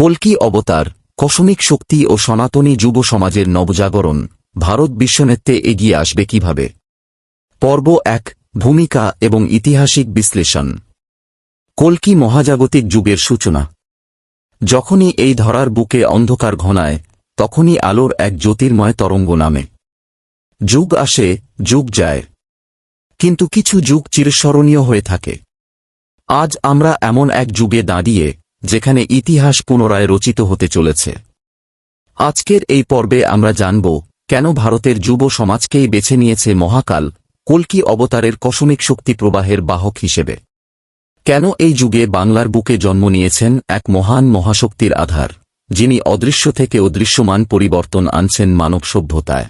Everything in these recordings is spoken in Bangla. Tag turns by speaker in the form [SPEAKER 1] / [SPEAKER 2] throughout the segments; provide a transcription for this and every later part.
[SPEAKER 1] কল্কি অবতার, কসমিক শক্তি ও সনাতনী যুব সমাজের নবজাগরণ, ভারত বিশ্বনেত্রে এগিয়ে আসবে কীভাবে? পর্ব এক, ভূমিকা এবং ইতিহাসিক বিশ্লেষণ। কল্কি মহাজাগতিক যুগের সূচনা? যখনই এই ধরার বুকে অন্ধকার ঘনায়, তখনই আলোর এক জ্যোতির্ময় তরঙ্গ নামে। যুগ আসে, যুগ যায়। কিন্তু কিছু যুগ চিরস্মরণীয় হয়ে থাকে। আজ আমরা এমন এক যুগে দাঁড়িয়ে যেখানে ইতিহাস পুনরায় রচিত হতে চলেছে। আজকের এই পর্বে আমরা জানব, কেন ভারতের যুব সমাজকেই বেছে নিয়েছে মহাকাল, কল্কি অবতারের কসমিক শক্তি প্রবাহের বাহক হিসেবে। কেন এই যুগে বাংলার বুকে জন্ম নিয়েছেন এক মহান মহাশক্তির আধার, যিনি অদৃশ্য থেকে অদৃশ্যমান পরিবর্তন আনছেন মানব সভ্যতায়?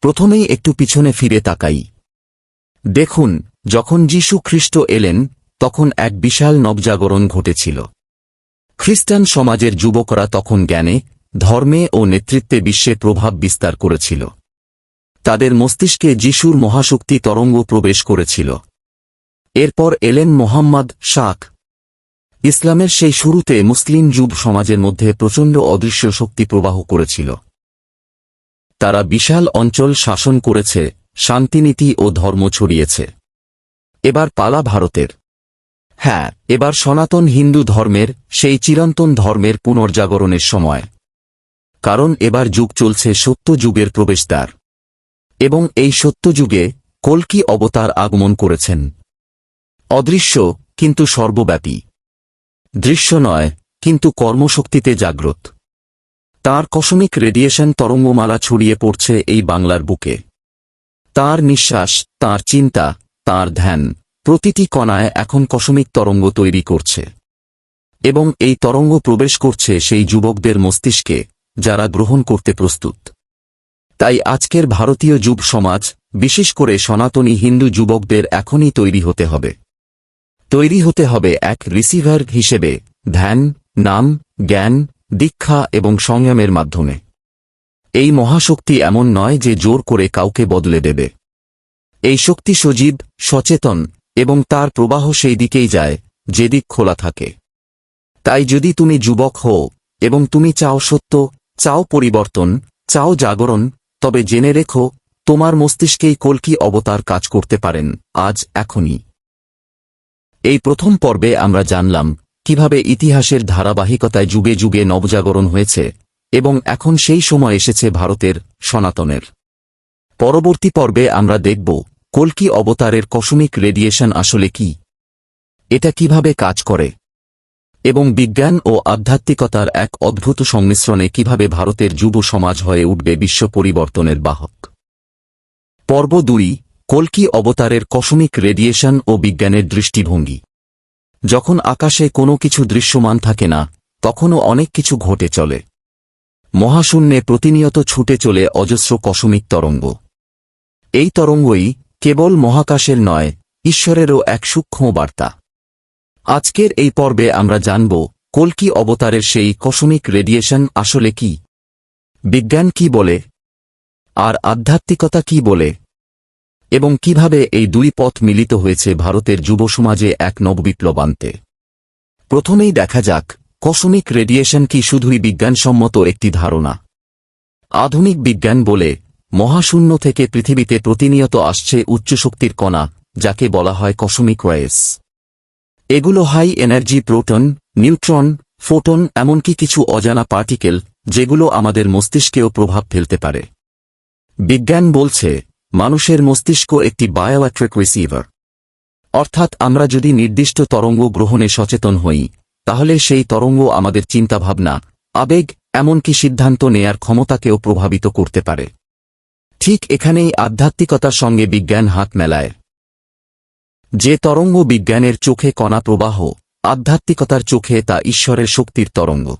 [SPEAKER 1] প্রথমেই একটু পিছনে ফিরে তাকাই। দেখুন, যখন যীশু খ্রিস্ট এলেন, তখন এক বিশাল নবজাগরণ ঘটেছিল। খ্রিস্টান সমাজের যুবকরা তখন জ্ঞানে, ধর্মে ও নেতৃত্বে বিশ্বে প্রভাব বিস্তার করেছিল। তাদের মস্তিষ্কে যিশুর মহাশক্তি তরঙ্গ প্রবেশ করেছিল। এরপর এলেন মোহাম্মদ শাক। ইসলামের সেই শুরুতে মুসলিম যুব সমাজের মধ্যে প্রচণ্ড অদৃশ্য শক্তি প্রবাহ করেছিল। তারা বিশাল অঞ্চল শাসন করেছে, শান্তিনীতি ও ধর্ম ছড়িয়েছে। এবার পালা ভারতের। হ্যাঁ এবার সনাতন হিন্দু ধর্মের, সেই চিরন্তন ধর্মের পুনর্জাগরণের সময়। কারণ এবার যুগ চলছে সত্য যুগের প্রবেশদ্বার। এবং এই সত্য যুগে কল্কি অবতার আগমন করেছেন। অদৃশ্য, কিন্তু সর্বব্যাপী। দৃশ্য নয়, কিন্তু কর্মশক্তিতে জাগ্রত। তার কসমিক রেডিয়েশন তরঙ্গমালা ছড়িয়ে পড়ছে এই বাংলার বুকে। তার নিঃশ্বাস, তার চিন্তা, তার ধ্যান। প্রতিটি কণায় এখন কসমিক তরঙ্গ তৈরি করছে। এবং এই তরঙ্গ প্রবেশ করছে সেই যুবকদের মস্তিষ্কে, যারা গ্রহণ করতে প্রস্তুত। তাই আজকের ভারতীয় যুব সমাজ, বিশেষ করে সনাতনী হিন্দু যুবকদের এখনই তৈরি হতে হবে। তৈরি হতে হবে এক রিসিভার হিসেবে ধ্যান, নাম, জ্ঞান, দীক্ষা এবং সংযমের মাধ্যমে। এই মহাশক্তি এমন নয় যে জোর করে কাউকে বদলে দেবে। এই শক্তি সজীব, সচেতন এবং তার প্রবাহ সেই দিকেই যায় যেদিক খোলা থাকে। তাই যদি তুমি যুবক হও, এবং তুমি চাও সত্য, চাও পরিবর্তন, চাও জাগরণ, তবে জেনে রেখো, তোমার মস্তিষ্কেই কল্কি অবতার কাজ করতে পারেন, আজ এখনই। এই প্রথম পর্বে আমরা জানলাম, কীভাবে ইতিহাসের ধারাবাহিকতায় যুগে যুগে নবজাগরণ হয়েছে, এবং এখন সেই সময় এসেছে ভারতের সনাতনের। পরবর্তী পর্বে আমরা দেখব কল্কি অবতারের কসমিক রেডিয়েশন আসলে কি? এটা কীভাবে কাজ করে? এবং বিজ্ঞান ও আধ্যাত্মিকতার এক অদ্ভুত সংমিশ্রণে কীভাবে ভারতের যুব সমাজ হয়ে উঠবে বিশ্ব পরিবর্তনের বাহক? পর্ব দুই, কল্কি অবতারের কসমিক রেডিয়েশন ও বিজ্ঞানের দৃষ্টিভঙ্গি। যখন আকাশে কোনো কিছু দৃশ্যমান থাকে না, তখনও অনেক কিছু ঘটে চলে। মহাশূন্যে প্রতিনিয়ত ছুটে চলে অজস্র কসমিক তরঙ্গ। এই তরঙ্গই কেবল মহাকাশের নয়, ঈশ্বরেরও এক সূক্ষ্ম বার্তা। আজকের এই পর্বে আমরা জানব, কলকি অবতারের সেই কসমিক রেডিয়েশন আসলে কি? বিজ্ঞান কি বলে? আর আধ্যাত্মিকতা কি বলে? এবং কীভাবে এই দুই পথ মিলিত হয়েছে ভারতের যুব সমাজে এক নববিপ্লব আনতে প্রথমেই দেখা যাক, কসমিক রেডিয়েশন কি শুধুই বিজ্ঞানসম্মত একটি ধারণা? আধুনিক বিজ্ঞান বলে মহাশূন্য থেকে পৃথিবীতে প্রতিনিয়ত আসছে উচ্চশক্তির কণা, যাকে বলা হয় কসমিক ওয়েস। এগুলো high energy proton, neutron, photon, এমনকি কিছু অজানা পার্টিকেল, যেগুলো আমাদের মস্তিষ্কেও প্রভাব ফেলতে পারে। বিজ্ঞান বলছে, মানুষের মস্তিষ্ক একটি বায়োয়াট্রিক রিসিভার অর্থাৎ আমরা যদি নির্দিষ্ট তরঙ্গ গ্রহণে সচেতন হই, তাহলে সেই তরঙ্গ আমাদের চিন্তাভাবনা, আবেগ, এমনকি সিদ্ধান্ত নেয়ার ক্ষমতাকেও প্রভাবিত করতে পারে। ঠিক এখানেই আধ্যাত্মিকতার সঙ্গে বিজ্ঞান হাত মেলায়। যে তরঙ্গ বিজ্ঞানের চোখে কণা প্রবাহ, আধ্যাত্মিকতার চোখে তা ঈশ্বরের শক্তির তরঙ্গ।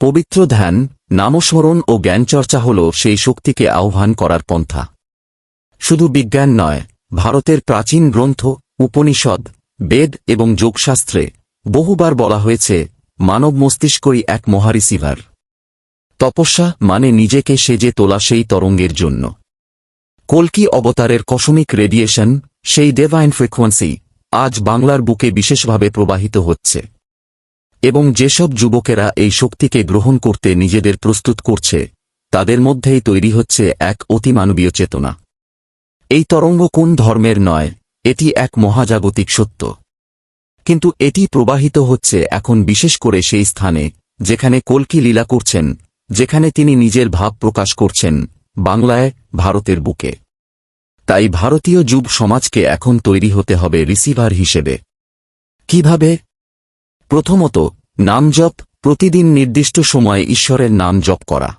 [SPEAKER 1] পবিত্র ধ্যান, নামস্মরণ ও জ্ঞানচর্চা হল সেই শক্তিকে আহ্বান করার পন্থা। শুধু বিজ্ঞান নয়, ভারতের প্রাচীন গ্রন্থ, উপনিষদ, বেদ এবং যোগশাস্ত্রে বহুবার বলা হয়েছে, মানব মস্তিষ্কই এক মহারিসিভার। তপস্যা মানে নিজেকে সেজে তোলা সেই তরঙ্গের জন্য। কল্কি অবতারের কসমিক রেডিয়েশন, সেই ডেভাইন ফ্রিকোয়েন্সি আজ বাংলার বুকে বিশেষভাবে প্রবাহিত হচ্ছে। এবং যেসব যুবকেরা এই শক্তিকে গ্রহণ করতে নিজেদের প্রস্তুত করছে, তাদের মধ্যেই তৈরি হচ্ছে এক অতিমানবীয় চেতনা। এই তরঙ্গ কোন ধর্মের নয়, এটি এক মহাজাগতিক সত্য। কিন্তু এটি প্রবাহিত হচ্ছে এখন বিশেষ করে সেই স্থানে, যেখানে কলকি লীলা করছেন যেখানে তিনি নিজের ভাব প্রকাশ করছেন, বাংলায়, ভারতের বুকে। তাই ভারতীয় যুব সমাজকে এখন তৈরি হতে হবে রিসিভার হিসেবে। কীভাবে? প্রথমত, নাম জপ, প্রতিদিন নির্দিষ্ট সময়ে ঈশ্বরের নাম জপ করা।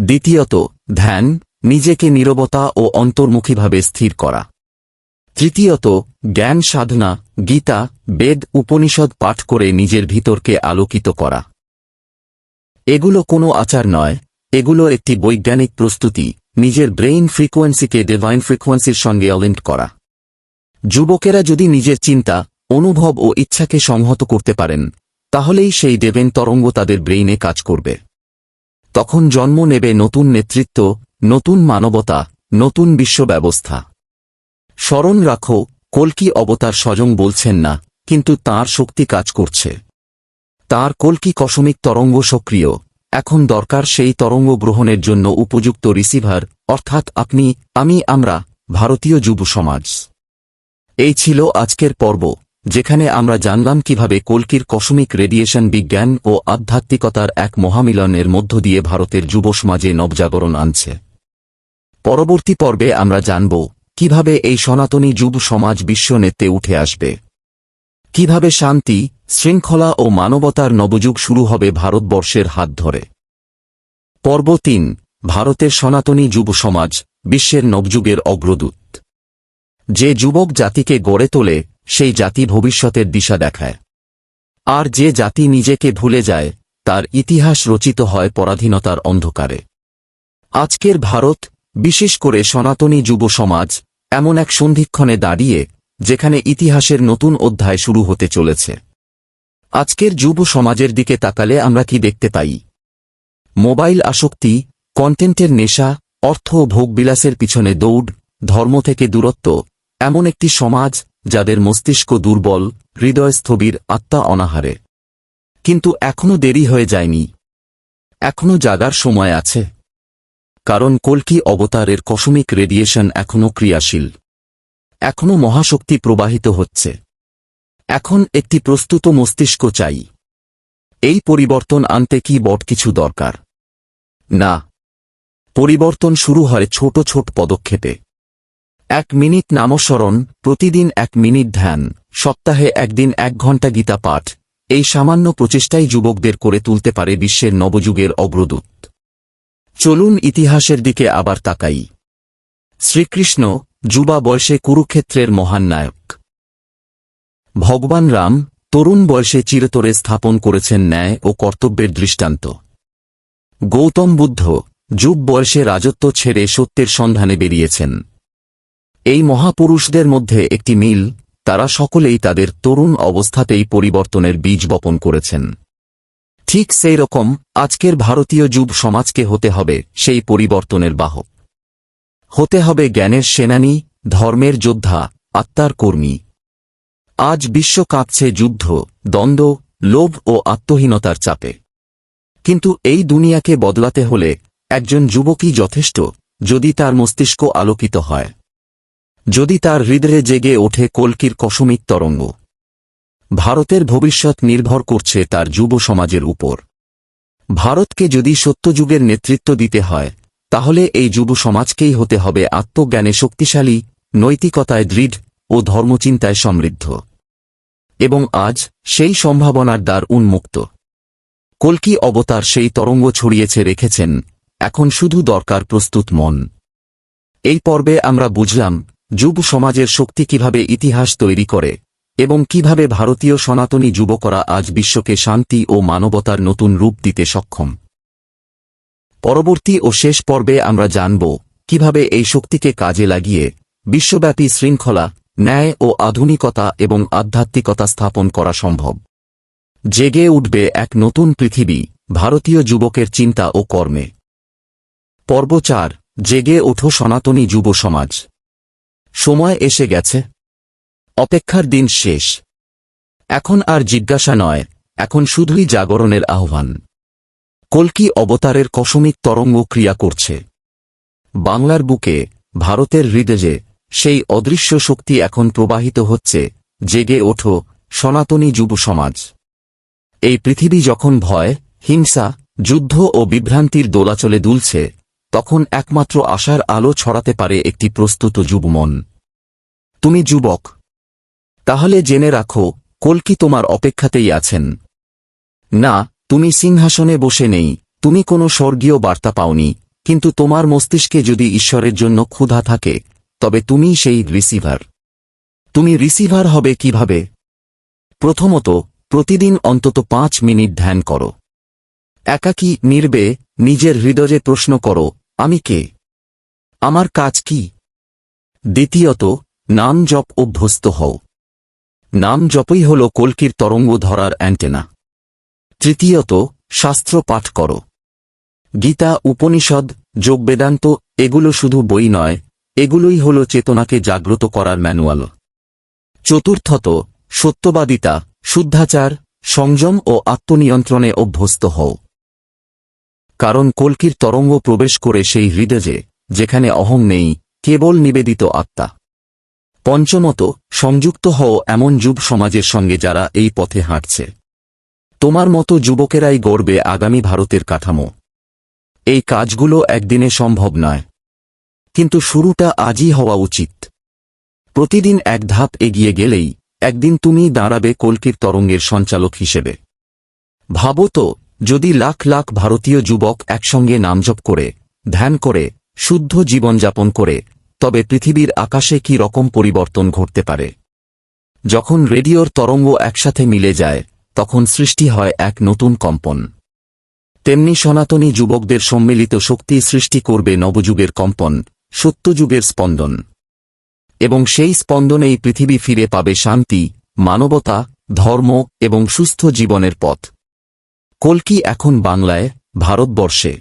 [SPEAKER 1] দ্বিতীয়ত, ধ্যান, নিজেকে নীরবতা ও অন্তর্মুখীভাবে স্থির করা। তৃতীয়ত, জ্ঞান সাধনা, গীতা, বেদ, উপনিষদ পাঠ করে নিজের ভিতরকে আলোকিত করা। এগুলো কোনো আচার নয়, এগুলো একটি বৈজ্ঞানিক প্রস্তুতি, নিজের ব্রেইন ফ্রিকোয়েন্সিকে ডিভাইন ফ্রিকোয়েন্সির সঙ্গে অলিন্ট করা। যুবকেরা যদি নিজের চিন্তা, অনুভব ও ইচ্ছাকে সংহত করতে পারেন, তাহলেই সেই দেবেন তরঙ্গ তাদের ব্রেইনে কাজ করবে। তখন জন্ম নেবে নতুন নেতৃত্ব, নতুন মানবতা, নতুন বিশ্ব ব্যবস্থা স্মরণ রাখো, কলকি অবতার স্বজং বলছেন না, কিন্তু তার শক্তি কাজ করছে। তার কলকি কসমিক তরঙ্গ সক্রিয়? এখন দরকার সেই তরঙ্গ গ্রহণের জন্য উপযুক্ত রিসিভার, অর্থাৎ আপনি, আমি, আমরা, ভারতীয় যুব সমাজ। এই ছিল আজকের পর্ব, যেখানে আমরা জানলাম কীভাবে কলকির কসমিক রেডিয়েশন বিজ্ঞান ও আধ্যাত্মিকতার এক মহামিলনের মধ্য দিয়ে ভারতের যুব সমাজে নবজাগরণ আনছে। পরবর্তী পর্বে আমরা জানব, কীভাবে এই সনাতনী যুব সমাজ বিশ্ব নেতে উঠে আসবে। কীভাবে শান্তি শৃঙ্খলা ও মানবতার নবযুগ শুরু হবে ভারতবর্ষের হাত ধরে। পর্ব তিন, ভারতের সনাতনী যুব সমাজ, বিশ্বের নবযুগের অগ্রদূত। যে যুবক জাতিকে গড়ে তোলে, সেই জাতি ভবিষ্যতের দিশা দেখায়। আর যে জাতি নিজেকে ভুলে যায়, তার ইতিহাস রচিত হয় পরাধীনতার অন্ধকারে। আজকের ভারত, বিশেষ করে সনাতনী যুব সমাজ, এমন এক সন্ধিক্ষণে দাঁড়িয়ে, যেখানে ইতিহাসের নতুন অধ্যায় শুরু হতে চলেছে। আজকের যুব সমাজের দিকে তাকালে আমরা কি দেখতে পাই? মোবাইল আসক্তি, কন্টেন্টের নেশা, অর্থ ও ভোগবিলাসের পিছনে দৌড়, ধর্ম থেকে দূরত্ব, এমন একটি সমাজ যাদের মস্তিষ্ক দুর্বল, হৃদয় স্থবির, আত্মা অনাহারে। কিন্তু এখনও দেরি হয়ে যায়নি। এখনও জাগার সময় আছে। কারণ কল্কি অবতারের কসমিক রেডিয়েশন এখনও ক্রিয়াশীল। এখনও মহাশক্তি প্রবাহিত হচ্ছে। এখন একটি প্রস্তুত মস্তিষ্ক চাই। এই পরিবর্তন আনতে কি বট কিছু দরকার। না। পরিবর্তন শুরু হয় ছোট ছোট পদক্ষেপে। এক মিনিট নামস্মরণ, প্রতিদিন এক মিনিট ধ্যান, সপ্তাহে একদিন এক ঘণ্টা গীতা পাঠ, এই সামান্য প্রচেষ্টাই যুবকদের করে তুলতে পারে বিশ্বের নবযুগের অগ্রদূত। চলুন ইতিহাসের দিকে আবার তাকাই। শ্রীকৃষ্ণ যুবা বয়সে কুরুক্ষেত্রের মহান নায়ক। ভগবান রাম তরুণ বয়সে চিরতরে স্থাপন করেছেন ন্যায় ও কর্তব্যের দৃষ্টান্ত। গৌতম বুদ্ধ যুব বয়সে রাজত্ব ছেড়ে সত্যের সন্ধানে বেরিয়েছেন। এই মহাপুরুষদের মধ্যে একটি মিল, তারা সকলেই তাদের তরুণ অবস্থাতেই পরিবর্তনের বীজ বপন করেছেন। ঠিক সেই রকম আজকের ভারতীয় যুব সমাজকে হতে হবে সেই পরিবর্তনের বাহক। হতে হবে জ্ঞানের সেনানী, ধর্মের যোদ্ধা, আত্মার কর্মী। আজ বিশ্ব কাঁপছে যুদ্ধ, দ্বন্দ্ব, লোভ ও আত্মহীনতার চাপে। কিন্তু এই দুনিয়াকে বদলাতে হলে একজন যুবকই যথেষ্ট, যদি তার মস্তিষ্ক আলোকিত হয়। যদি তার হৃদয়ে জেগে ওঠে কলকির কসমিক তরঙ্গ। ভারতের ভবিষ্যৎ নির্ভর করছে তার যুব সমাজের উপর। ভারতকে যদি সত্যযুগের নেতৃত্ব দিতে হয়, তাহলে এই যুব সমাজকেই হতে হবে আত্মজ্ঞানে শক্তিশালী, নৈতিকতায় দৃঢ় ও ধর্মচিন্তায় সমৃদ্ধ। এবং আজ সেই সম্ভাবনার দ্বার উন্মুক্ত। কলকি অবতার সেই তরঙ্গ ছড়িয়েছে রেখেছেন, এখন শুধু দরকার প্রস্তুত মন। এই পর্বে আমরা বুঝলাম, যুব সমাজের শক্তি কীভাবে ইতিহাস তৈরি করে, এবং কীভাবে ভারতীয় সনাতনী যুবকরা আজ বিশ্বকে শান্তি ও মানবতার নতুন রূপ দিতে সক্ষম। পরবর্তী ও শেষ পর্বে আমরা জানব, কীভাবে এই শক্তিকে কাজে লাগিয়ে বিশ্বব্যাপী শৃঙ্খলা ন্যায় ও আধুনিকতা এবং আধ্যাত্মিকতা স্থাপন করা সম্ভব। জেগে উঠবে এক নতুন পৃথিবী, ভারতীয় যুবকের চিন্তা ও কর্মে। পর্ব চার, জেগে ওঠো সনাতনী যুব সমাজ। সময় এসে গেছে। অপেক্ষার দিন শেষ। এখন আর জিজ্ঞাসা নয়, এখন শুধুই জাগরণের আহ্বান। কল্কি অবতারের কসমিক তরঙ্গ ক্রিয়া করছে। বাংলার বুকে, ভারতের হৃদয়ে সেই অদৃশ্য শক্তি এখন প্রবাহিত হচ্ছে, জেগে ওঠো, সনাতনী যুব সমাজ। এই পৃথিবী যখন ভয়, হিংসা, যুদ্ধ ও বিভ্রান্তির দোলাচলে দুলছে, তখন একমাত্র আশার আলো ছড়াতে পারে একটি প্রস্তুত যুবমন তুমি যুবক। তাহলে জেনে রাখো, কল্কি তোমার অপেক্ষাতেই আছেন। না, তুমি সিংহাসনে বসে নেই, তুমি কোনো স্বর্গীয় বার্তা পাওনি, কিন্তু তোমার মস্তিষ্কে যদি ঈশ্বরের জন্য ক্ষুধা থাকে তবে তুমি সেই রিসিভার। তুমি রিসিভার হবে কীভাবে? প্রথমত, প্রতিদিন অন্তত পাঁচ মিনিট ধ্যান করো। একাকী নির্বে, নিজের হৃদয়ে প্রশ্ন করো, আমি কে? আমার কাজ কি? দ্বিতীয়ত, নাম জপ অভ্যস্ত হও। নাম জপই হল কল্কির তরঙ্গ ধরার অ্যান্টেনা। তৃতীয়ত, শাস্ত্র পাঠ করো। গীতা, উপনিষদ, যোগবেদান্ত, এগুলো শুধু বই নয় এগুলোই হল চেতনাকে জাগ্রত করার ম্যানুয়াল। চতুর্থত, সত্যবাদিতা, শুদ্ধাচার, সংযম ও আত্মনিয়ন্ত্রণে অভ্যস্ত হও। কারণ কল্কির তরঙ্গ প্রবেশ করে সেই হৃদয়ে, যেখানে অহং নেই, কেবল নিবেদিত আত্মা। পঞ্চমত, সংযুক্ত হও এমন যুব সমাজের সঙ্গে যারা এই পথে হাঁটছে। তোমার মতো যুবকেরাই গড়বে আগামী ভারতের কাঠামো। এই কাজগুলো একদিনে সম্ভব নয়। কিন্তু শুরুটা আজই হওয়া উচিত। প্রতিদিন এক ধাপ এগিয়ে গেলেই একদিন তুমি দাঁড়াবে কল্কির তরঙ্গের সঞ্চালক হিসেবে। ভাবো তো, যদি লাখ লাখ ভারতীয় যুবক একসঙ্গে নামজপ করে, ধ্যান করে, শুদ্ধ জীবনযাপন করে, তবে পৃথিবীর আকাশে কি রকম পরিবর্তন ঘটতে পারে? যখন রেডিওর তরঙ্গ একসাথে মিলে যায়, তখন সৃষ্টি হয় এক নতুন কম্পন। তেমনি সনাতনী যুবকদের সম্মিলিত শক্তি সৃষ্টি করবে নবযুগের কম্পন সত্যযুগের স্পন্দন। এবং সেই স্পন্দনেই পৃথিবী ফিরে পাবে শান্তি, মানবতা, ধর্ম এবং সুস্থ জীবনের পথ। কল্কি এখন বাংলায়, ভারতবর্ষে।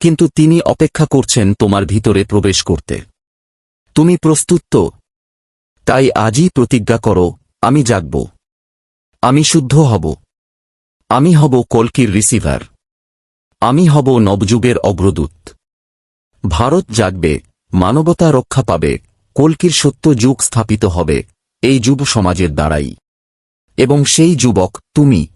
[SPEAKER 1] কিন্তু তিনি অপেক্ষা করছেন তোমার ভিতরে প্রবেশ করতে। তুমি প্রস্তুত তো? তাই আজই প্রতিজ্ঞা করো, আমি জাগব। আমি শুদ্ধ হব। আমি হব কল্কির রিসিভার। আমি হব নবযুগের অগ্রদূত। ভারত জাগবে, মানবতা রক্ষা পাবে, কল্কির সত্য যুগ স্থাপিত হবে, এই যুব সমাজের দ্বারাই। এবং সেই যুবক, তুমি